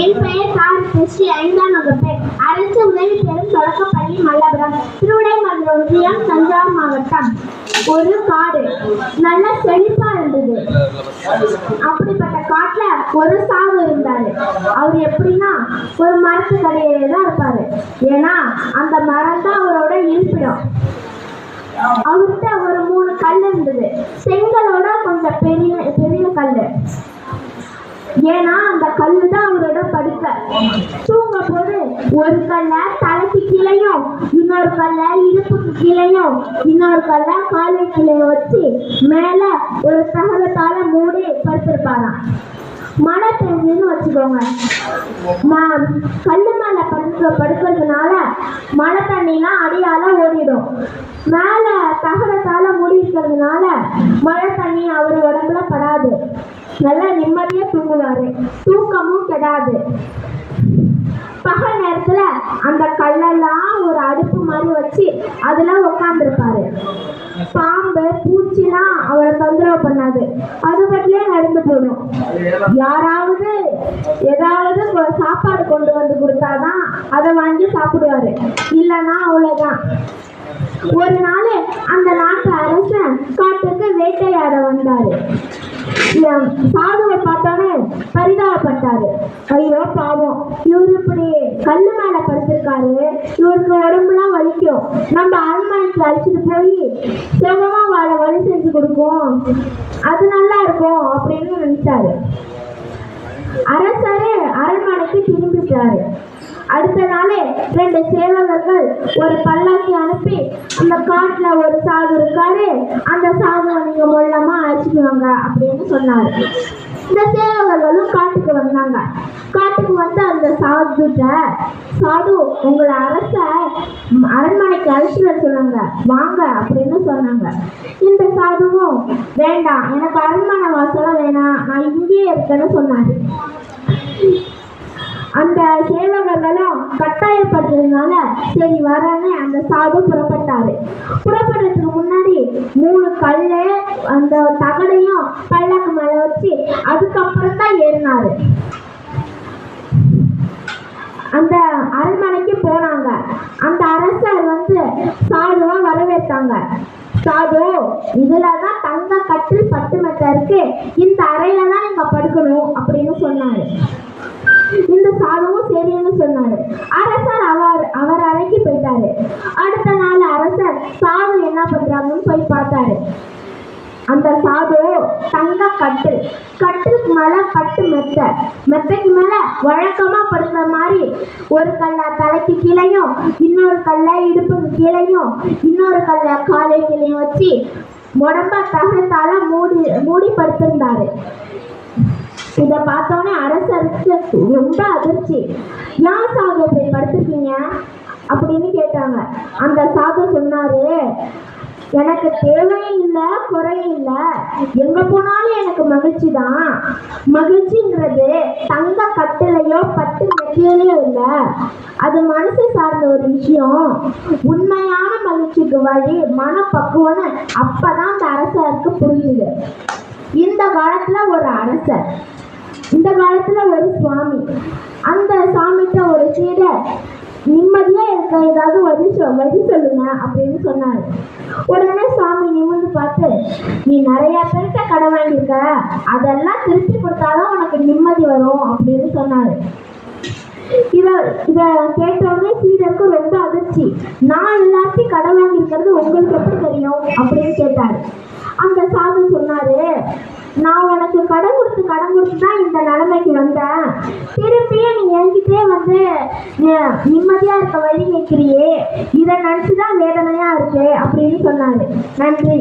என் பெயர் கார் கிருஷ்டி ஐந்தாம் வகுப்பு. அரசு உதவி பெறும் தொடக்கப்பள்ளி மல்லபுரம் திருவிடைமதுரை ஒன்றியம் தஞ்சாவூர் மாவட்டம். ஒரு காடு. நல்ல செழிப்பா இருந்தது. அப்படிப்பட்ட காட்டுல ஒரு சாவு இருந்தாரு. அவர் எப்படின்னா ஒரு மரத்து கடையில தான் இருப்பாரு. ஏன்னா அந்த மரம் தான் அவரோட இருப்பிடம். அவர்கிட்ட ஒரு மூணு கல் இருந்தது. ஒரு கல்ல தலைக்கு கீழையும் இன்னொரு கல்ல இடுப்புக்கு கீழையும் இன்னொரு கல்ல காலை கீழையும் வச்சு மேல ஒரு தகவத்தால மூடி படுத்திருப்பாராம். மழை பெஞ்சதுன்னு வச்சுக்கோங்க. ம- கல்லு மேல படுக்க படுக்கிறதுனால மழை தண்ணிலாம் அடியால ஓடிடும். மேல தகரத்தால மூடி இருக்கிறதுனால மழை தண்ணி அவர் உடம்புல படாது. நல்லா நிம்மதியா தூங்குவாரு. தூக்கமும் கெடாது. பகல் நேரத்துல அந்த கல்லெல்லாம் ஒரு அடுப்பு மாதிரி வச்சு அதுல உட்காந்துருப்பாரு பாம்பு பூச்சிலாம் அவரை தொந்தரவு பண்ணாது. அது பற்றியே நடந்து போடும் யாராவது ஏதாவது சாப்பாடு கொண்டு வந்து கொடுத்தாதான் அதை வாங்கி சாப்பிடுவாரு. இல்லைன்னா அவ்வளவுதான். ஒரு நாள் அந்த நாட்டு அரசன் காட்டுக்கு வேட்டையாட வந்தாரு. சாதுவை பார்த்தோன்னே பரிதாபப்பட்டாரு. ஐயோ பாவம். இவர் இப்படி இருக்காரு. இவருக்கு உடம்புலாம் வலிக்கும். நம்ம அரண்மனைக்கு அழைச்சிட்டு போய் சுகமா வாழ வழி செஞ்சு கொடுக்கும் அது நல்லா இருக்கும் அப்படின்னு நினைச்சாரு. அரசரே அரண்மனைக்கு திரும்பிட்டாரு. அடுத்த நாளே ரெண்டு சேவகர்கள் ஒரு பல்லாக்கி அனுப்பி அந்த காட்டுல ஒரு சாது இருக்காரு. அந்த சாதுவை நீங்க மூலமா அழைச்சிக்குவாங்க அப்படின்னு சொன்னாரு. இந்த சேவகர்களும் காட்டுக்கு வந்தாங்க. காட்டுக்கு வந்து அந்த சாதுட்ட சாது உங்களை அரச அரண்மனைக்கு அழைச்சிட்டு வர சொன்னாங்க. வாங்க அப்படின்னு சொன்னாங்க. இந்த சாதுவும் வேண்டாம் எனக்கு அரண்மனை வாசலாம் வேணாம். நான் இங்கேயே இருக்கேன்னு சொன்னாரு. அந்த சேவகர்களும் கட்டாயப்பட்டதுனால சரி வரேன்னு அந்த சாது புறப்பட்டாரு. புறப்படுறதுக்கு முன்னாடி மூணு கல்லு அந்த தகடையும் பல்லக்கு மேல வச்சு அதுக்கப்புறம் தான் ஏறினாரு. அந்த அரண்மனைக்கு போனாங்க. அந்த அரசர் வந்து சாதுவா வரவேற்றாங்க. சாது இதுல தான் தங்க கட்டில் பட்டு மெத்த இருக்கு. இந்த அறையில தான் நீங்க படுக்கணும் அப்படின்னு சொன்னாரு. இந்த சாதுவும் சரின்னு சொன்னாரு. அரசர் அவர் அவர் அறைக்கு போயிட்டாரு. அடுத்த நாள் அரசர் சாது என்ன பண்றாங்கன்னு போய் பார்த்தாரு. அந்த சாது தங்க கட்டு கட்டுக்கு மேல பட்டு மெத்த மெத்தைக்கு மேல வழக்கமா படுத்த மாதிரி ஒரு கல்ல தலைக்கு கீழையும் இன்னொரு கல்ல இடுப்புக்கு கீழையும் இன்னொரு கல்ல காலை கீழையும் வச்சு உடம்ப தகத்தால மூடி மூடி படுத்திருந்தாரு இதை பார்த்தோன்னே அரசருக்கு ரொம்ப அதிர்ச்சி. ஏன் சாகம் இப்படி படுத்திருக்கீங்க அப்படின்னு கேட்டாங்க. அந்த சாகம் சொன்னாரு எனக்கு தேவையும் இல்லை குறையும் இல்லை. எங்க போனாலும் எனக்கு மகிழ்ச்சி தான். மகிழ்ச்சிங்கிறது தங்க கட்டிலையோ பட்டு மெட்டியிலையோ இல்லை. அது மனசு சார்ந்த ஒரு விஷயம். உண்மையான மகிழ்ச்சிக்கு வழி மனப்பக்குவம்னு அப்பதான் அந்த அரசருக்கு புரிஞ்சுது. இந்த காலத்துல ஒரு அரசர் இடத்துல ஒரு சுவாமி. அந்த சாமிகிட்ட ஒரு சீடர் நிம்மதியா இருக்க ஏதாவது வழி சொ வழி சொல்லுங்க அப்படின்னு சொன்னாரு. உடனே சாமி நிமிர்ந்து பார்த்து நீ நிறைய பேர்கிட்ட கடன் வாங்கியிருக்க. அதெல்லாம் திருப்பி கொடுத்தாதான் உனக்கு நிம்மதி வரும் அப்படின்னு சொன்னாரு. இத இத கேட்டவுடனே சீடருக்கு ரொம்ப அதிர்ச்சி. நான் எல்லாத்தையும் கடன் வாங்கியிருக்கிறது உங்களுக்கு எப்படி தெரியும்? அப்படின்னு கேட்டாரு. அந்த சாது சொன்னாரு நான் உனக்கு கடன் கொடுத்து கடன் கொடுத்து தான் இந்த நிலைமைக்கு வந்தேன். திருப்பியும் நீ என்கிட்டே வந்து நிம்மதியாக நிம்மதியா இருக்க வழி கேட்கிறியே. இதை நினச்சி தான் வேதனையா இருக்கு அப்படின்னு சொன்னாரு. நன்றி.